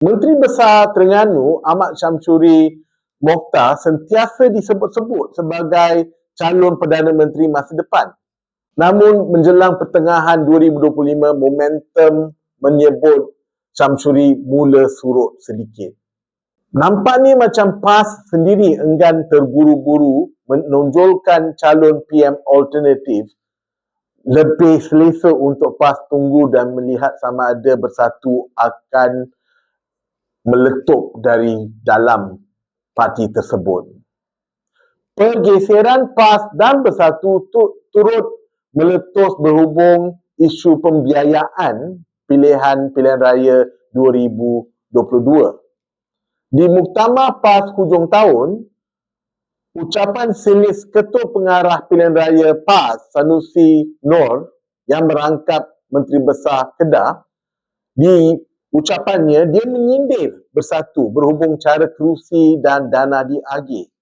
Menteri Besar Terengganu Ahmad Syamsuri Mokhtar sentiasa disebut-sebut sebagai calon Perdana Menteri masa depan. Namun menjelang pertengahan 2025 momentum menyebut Syamsuri mula surut sedikit. Nampaknya macam PAS sendiri enggan terburu-buru menonjolkan calon PM alternatif lebih selesa untuk PAS tunggu dan melihat sama ada bersatu akan meletup dari dalam parti tersebut. Pergeseran PAS dan Bersatu tu, turut meletus berhubung isu pembiayaan pilihan-pilihan raya 2022. Di Muktamar PAS hujung tahun, ucapan sinis Ketua Pengarah Pilihan Raya PAS, Sanusi Nur, yang merangkap Menteri Besar Kedah, di ucapannya dia menyindir bersatu berhubung cara kerusi dan dana diagih.